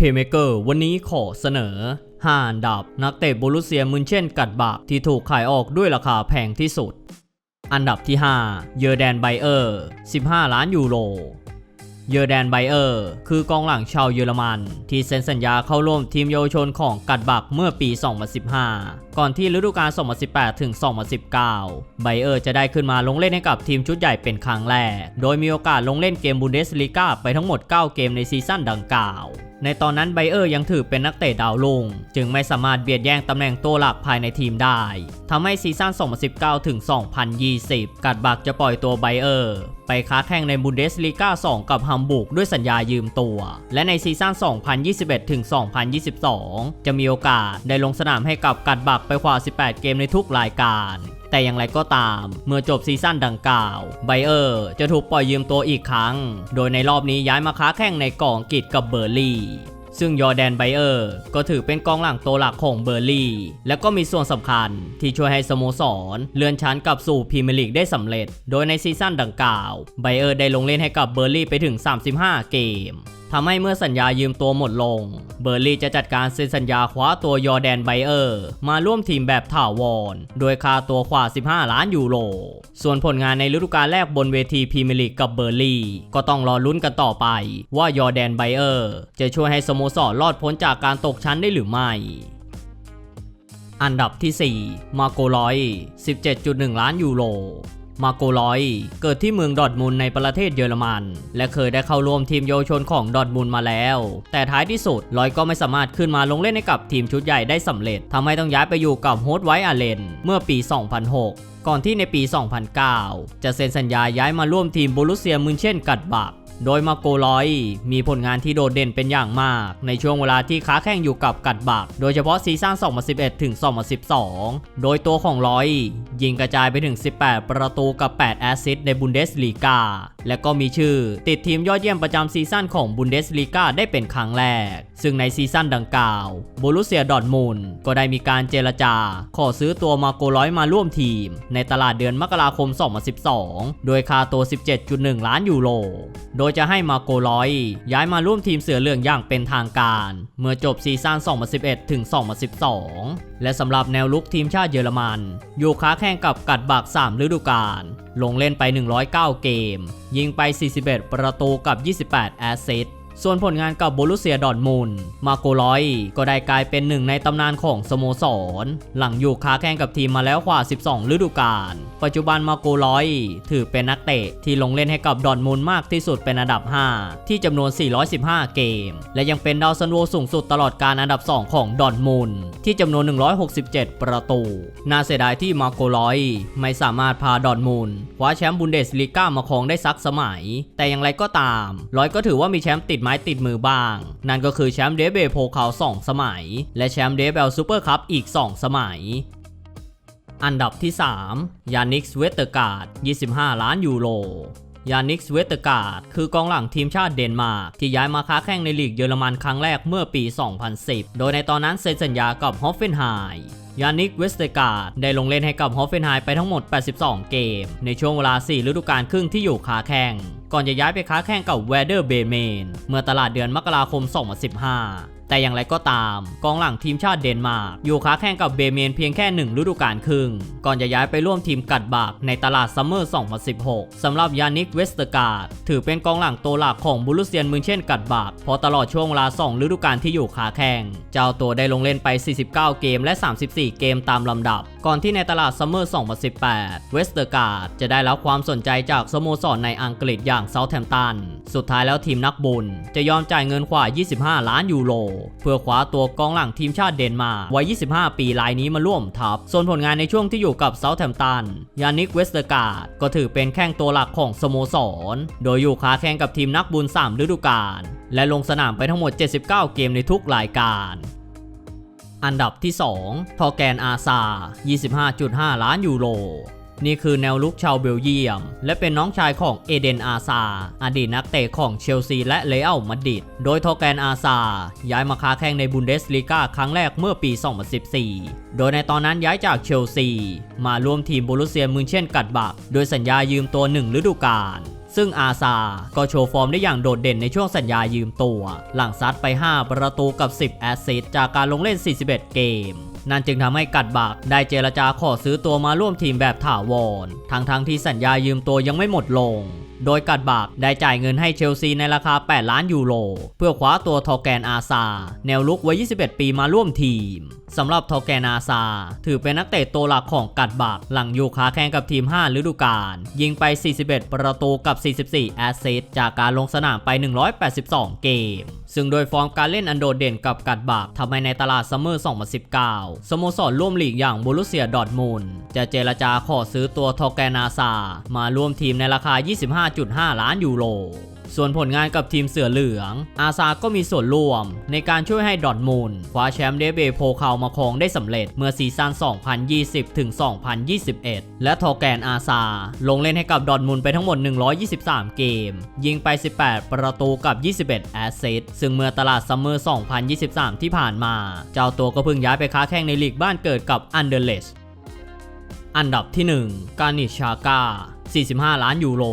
เพย์เมเกอร์วันนี้ขอเสนอ 5 อันดับนักเตะโบรุเซียมุนเช่นกัดบากที่ถูกขายออกด้วยราคาแพงที่สุด อันดับที่ 5 เยอร์แดนไบเออร์ 15 ล้านยูโร เยอร์แดนไบเออร์คือกองหลังชาวเยอรมัน ที่เซ็นสัญญาเข้าร่วมทีมเยาวชนของกัดบักเมื่อปี 2015 ก่อนที่ฤดูกาล 2018 ถึง 2019 ไบเออร์จะได้ขึ้นมาลงเล่นให้กับทีมชุดใหญ่เป็นครั้งแรก โดยมีโอกาสลงเล่นเกมบุนเดสลีกาไปทั้งหมด 9 เกมในซีซั่นดังกล่าว ในตอนนั้นไบเออร์ยังถือเป็นนักเตะดาวรุ่งจึงไม่สามารถเบียดแย่งตำแหน่งตัวหลักภายในทีมได้ทำให้ซีซั่น 2019 ถึง 2020 กัดบักจะปล่อยตัวไบเออร์ไปค้าแข่งในบุนเดสลีกา2 กับฮัมบูร์กด้วยสัญญายืมตัว และในซีซั่น 2021 ถึง 2022 จะมีโอกาสได้ลงสนามให้กับกัดบักไปกว่า18 เกมในทุกรายการ แต่อย่างไรก็ตาม เมื่อจบซีซั่นดังกล่าวไบเออร์จะถูกปล่อยยืมตัวอีกครั้ง โดยในรอบนี้ย้ายมาค้าแข่งในกองกิจกับเบอร์ลี่ซึ่งยอร์แดนไบเออร์ก็ถือเป็นกองหลังตัวหลักของเบอร์ลี่ และก็มีส่วนสำคัญที่ช่วยให้สโมสร เลื่อนชั้นกลับสู่พรีเมียร์ลีกได้สำเร็จ โดยในซีซั่นดังกล่าวไบเออร์ได้ลงเล่นให้กับเบอร์ลี่ไปถึง 35 เกม ทำให้เมื่อสัญญายืมตัวหมดลง เบอร์ลีจะจัดการเซ็นสัญญาคว้าตัวยอร์แดนไบเออร์ มาร่วมทีมแบบถาวร โดยค่าตัวกว่า 15 ล้านยูโร ส่วนผลงานในฤดูกาลแรกบนเวทีพรีเมียร์ลีกกับเบอร์ลีก็ต้องรอลุ้นกันต่อไป ว่ายอร์แดนไบเออร์ จะช่วยให้สโมสรรอดพ้นจากการตกชั้นได้หรือไม่อันดับที่ 4 มาโกลอย 17.1 ล้านยูโร มาโกลอย เกิดที่เมืองดอดมุนในประเทศเยอรมัน และเคยได้เข้าร่วมทีมเยาวชนของดอดมุนมาแล้ว แต่ท้ายที่สุดลอยก็ไม่สามารถขึ้นมาลงเล่นให้กับทีมชุดใหญ่ได้สำเร็จทำให้ต้องย้ายไปอยู่กับโฮสต์ไวอาเลนเมื่อปี 2006 ก่อนที่ในปี 2009 จะเซ็นสัญญาย้ายมาร่วมทีมโบรุเซียมุนเช่นกัดบัก โดยมาโกลอย มีผลงานที่โดดเด่นเป็นอย่างมาก ในช่วงเวลาที่ค้าแข่งอยู่กับกัดบัก โดยเฉพาะซีซั่น 2011 ถึง 2012 โดยตัวของลอย ยิงกระจายไปถึง 18 ประตูกับ 8 แอสซิสต์ในบุนเดสลีกาและก็มีชื่อ ติดทีมยอดเยี่ยมประจำซีซั่นของบุนเดสลีกาได้เป็นครั้งแรก ซึ่งในซีซั่นดังกล่าวโบรุเซียดอร์ทมุนก็ได้มีการเจรจา ขอซื้อตัวมาโกลอยมาร่วมทีม ในตลาดเดือนมกราคม 2012 โดยค่าตัว 17.1 ล้านยูโร โดยจะให้มาโกลอยย้ายมาร่วมทีมเสือเหลืองอย่างเป็นทางการ เมื่อจบซีซั่น 2011 ถึง 2012 และสำหรับแนวลุกทีมชาติเยอรมัน อยู่ค้าแข่งกับกัดบัก3 ฤดูกาลลงเล่นไป 109 เกม ยิงไป 41 ประตูกับ 28 แอสซิสต์ ส่วนผลงานกับโบรุเซียดอร์ทมุนด์มาโกลอยก็ได้กลายเป็นหนึ่งในตำนานของสโมสร หลังอยู่ค้าแข่งกับทีมมาแล้วกว่า 12 ฤดูกาล ปัจจุบันมาโกลอย ถือเป็นนักเตะที่ลงเล่นให้กับดอร์ทมุนด์มากที่สุดเป็นอันดับ 5 ที่จำนวน 415 เกม และยังเป็นดาวซันโวสูงสุดตลอดการอันดับ 2 ของดอร์ทมุนด์ที่จำนวน 167 ประตู น่าเสียดายที่มาโกลอย ไม่สามารถพาดอร์ทมุนด์คว้าแชมป์บุนเดสลีกามาครองได้สักสมัย แต่อย่างไรก็ตามลอยก็ถือว่ามีแชมป์ติดม้ติดมือบ้าง นั่นก็คือแชมป์เดฟเบโพคาว2สมัย และแชมป์เดฟเบลซูเปอร์คัพอีก 2 สมัยอันดับที่ 3 ยานิกสเวตเตอร์การ์ด 25 ล้านยูโร ยานิกสเวตเตอร์การ์ดคือกองหลังทีมชาติเดนมาร์กที่ย้ายมาค้าแข่งในลีกเยอรมันครั้งแรกเมื่อปี 2010 โดยในตอนนั้นเซ็นสัญญากับฮอฟเฟนไฮม์ ยานิกเวสเตการ์ดได้ลงเล่นให้กับฮอฟเฟนไฮม์ไปทั้งหมด 82 เกม ในช่วงเวลา 4 ฤดูกาลครึ่งที่อยู่คาแข่งก่อนจะย้ายไปค้าแข่งกับแวเดอร์เบเมนเมื่อตลาดเดือนมกราคม 2015 แต่อย่างไรก็ตาม กองหลังทีมชาติเดนมาร์กอยู่ค้าแข่งกับเบเมนเพียงแค่1ฤดูกาลครึ่ง ก่อนจะย้ายไปร่วมทีมกัดบากในตลาดซัมเมอร์ 2016 สำหรับยานิกเวสเตอร์การ์ดถือเป็นกองหลังตัวหลักของบุรุเซียนมืนเช่นกัดบากเพราะตลอดช่วงเวลา2ฤดูกาลที่อยู่ค้าแข่ง เจ้าตัวได้ลงเล่นไป 49 เกมและ 34 เกมตามลำดับ ก่อนที่ในตลาดซัมเมอร์ 2018 เวสเตอร์การ์ดจะได้รับความสนใจจากสโมสรในอังกฤษอย่างเซาท์แฮมป์ตัน สุดท้ายแล้วทีมนักบุญ จะยอมจ่ายเงินกว่า 25 ล้านยูโรเพื่อคว้าตัวกองหลังทีมชาติเดนมาร์กวัย 25 ปีรายนี้มาร่วมทัพ ส่วนผลงานในช่วงที่อยู่กับเซาท์แฮมป์ตัน ยานิกเวสเตอร์การ์ดก็ถือเป็นแข้งตัวหลักของสโมสร โดยอยู่ค้าแข่งกับทีมนักบุญ 3 ฤดูกาล และลงสนามไปทั้งหมด 79 เกมในทุกรายการอันดับที่ 2 ทอแกนอาซา 25.5 ล้านยูโร นี่คือแนวลุกชาวเบลเยียม และเป็นน้องชายของเอเดนอาซา อดีตนักเตะของเชลซีและเลอัลมาดริด โดยทอแกนอาซา ย้ายมาค้าแข่งในบุนเดสลีกาครั้งแรกเมื่อปี 2014 โดยในตอนนั้นย้ายจากเชลซี มาร่วมทีมโบรุเซียมืนเช่นกัดบัก โดยสัญญายืมตัว1ฤดูกาล ซึ่งอาซาก็โชว์ฟอร์มได้อย่างโดดเด่นในช่วงสัญญายืมตัว หลังซัดไป 5 ประตูกับ 10 แอสซิสต์จากการลงเล่น 41 เกม นั่นจึงทำให้กัดบักได้เจรจาขอซื้อตัวมาร่วมทีมแบบถาวรทั้งๆทที่สัญญายืมตัวยังไม่หมดลง โดยกัดบักได้จ่ายเงินให้เชลซีในราคา 8 ล้านยูโร เพื่อคว้าตัวทอร์แกนอาซา แนวลุกวัย 21 ปีมาร่วมทีมสำหรับทอร์แกนอาซา ถือเป็นนักเตะตัวหลักของกัดบักหลังอยู่ค้าแข่งกับทีม 5 ฤดูกาล ยิงไป 41 ประตูกับ 44 แอสซิสต์จากการลงสนามไป 182 เกม ซึ่งโดยฟอร์มการเล่นอันโดดเด่นกับกัดบักทำให้ในตลาดซัมเมอร์ 2019 สโมสรร่วมลีกอย่างโบรุเซียดอร์ทมุน จะเจรจาขอซื้อตัวทอร์แกนอาซามาร่วมทีมในราคา 25.5 ล้านยูโรส่วนผลงานกับทีมเสือเหลือง อาซาก็มีส่วนร่วม ในการช่วยให้ดอทมุนด์คว้าแชมป์เดเบโพคาวมาครองได้สำเร็จเมื่อซีซั่น 2020 ถึง 2021 และทอร์แกนอาซา ลงเล่นให้กับดอทมุนด์ไปทั้งหมด 123 เกม ยิงไป 18 ประตูกับ 21 แอสซิสต์ซึ่งเมื่อตลาดซัมเมอร์ 2023 ที่ผ่านมา เจ้าตัวก็เพิ่งย้ายไปค้าแข่งในลีกบ้านเกิดกับอันเดอร์เลช อันดับที่ 1 กานิชาก้า 45 ล้านยูโร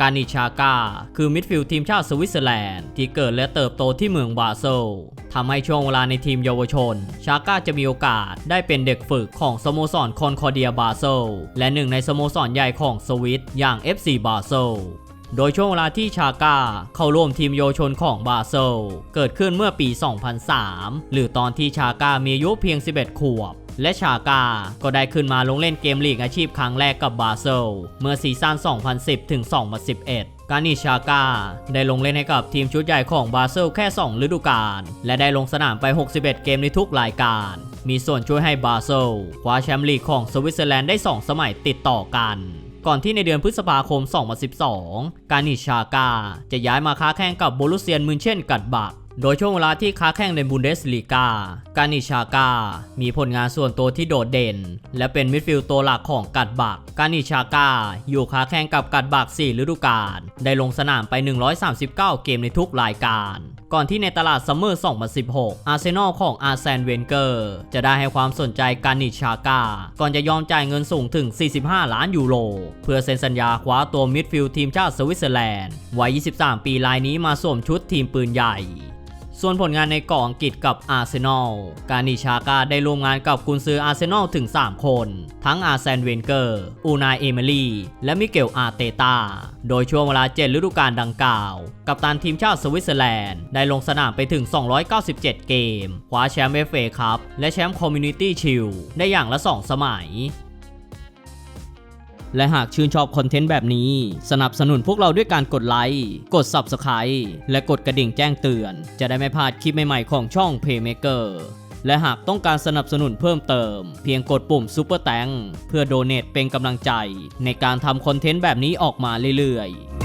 กานิชาก้า คือมิดฟิลด์ทีมชาติสวิตเซอร์แลนด์ที่เกิดและเติบโตที่เมืองบาเซลทำให้ช่วงเวลาในทีมเยาวชน ชาก้าจะมีโอกาสได้เป็นเด็กฝึกของสโมสรคอนคอเดียบาเซลและหนึ่งในสโมสรใหญ่ของสวิตอย่าง FC บาเซลโดยช่วงเวลาที่ชาก้าเข้าร่วมทีมเยาวชนของบาเซลเกิดขึ้นเมื่อปี 2003 หรือตอนที่ชาก้ามีอายุเพียง 11 ขวบ และชาก้าก็ได้ขึ้นมาลงเล่นเกมลีกอาชีพครั้งแรกกับบาเซลเมื่อซีซั่น 2010 ถึง 2011การนิชาก้าได้ลงเล่นให้กับทีมชุดใหญ่ของบาเซลแค่ 2 ฤดูกาล และได้ลงสนามไป 61 เกมในทุกรายการ มีส่วนช่วยให้บาเซลคว้าแชมป์ลีกของสวิตเซอร์แลนด์ได้ 2 สมัยติดต่อกัน ก่อนที่ในเดือนพฤษภาคม 2012 การนิชากา จะย้ายมาค้าแข่งกับโบรุเซียนมินเช่นกัดบัก โดยช่วงเวลาที่ค้าแข่งในบุนเดสลีกา กานิชากามีผลงานส่วนตัวที่โดดเด่น และเป็นมิดฟิลด์ตัวหลักของกัดบัก กานิชากาอยู่ค้าแข่งกับกัดบัก 4 ฤดูกาล ได้ลงสนามไป 139 เกมในทุกรายการ ก่อนที่ในตลาดซัมเมอร์ 2016 อาร์เซนอลของอาร์แซนเวนเกอร์ จะได้ให้ความสนใจกานิชากาก่อนจะยอมจ่ายเงินสูงถึง 45 ล้านยูโร เพื่อเซ็นสัญญาคว้าตัวมิดฟิลด์ทีมชาติสวิตเซอร์แลนด์ วัย 23 ปีรายนี้มาสวมชุดทีมปืนใหญ่ ส่วนผลงานในเกาะอังกฤษกับอาร์เซนอล การนิชากาได้ร่วมงานกับกุนซืออาร์เซนอลถึง 3 คน ทั้งอาร์แซนเวนเกอร์ อูนายเอเมลีและมิเกลอาร์เตตา โดยช่วงเวลา7ฤดูกาลดังกล่าว กัปตันทีมชาติสวิตเซอร์แลนด์ ได้ลงสนามไปถึง 297 เกม คว้าแชมป์เอฟเอคัพและแชมป์คอมมูนิตี้ชิลได้อย่างละ 2 สมัย และหากชื่นชอบคอนเทนต์แบบนี้ สนับสนุนพวกเราด้วยการกดไลค์ กด Subscribe และกดกระดิ่งแจ้งเตือน จะได้ไม่พลาดคลิปใหม่ๆของช่อง Paymaker และหากต้องการสนับสนุนเพิ่มเติม เพียงกดปุ่ม Super แตงเพื่อโดเน a เป็นกำลังใจ ในการทำคอนเทนต์แบบนี้ออกมาเรื่อยๆ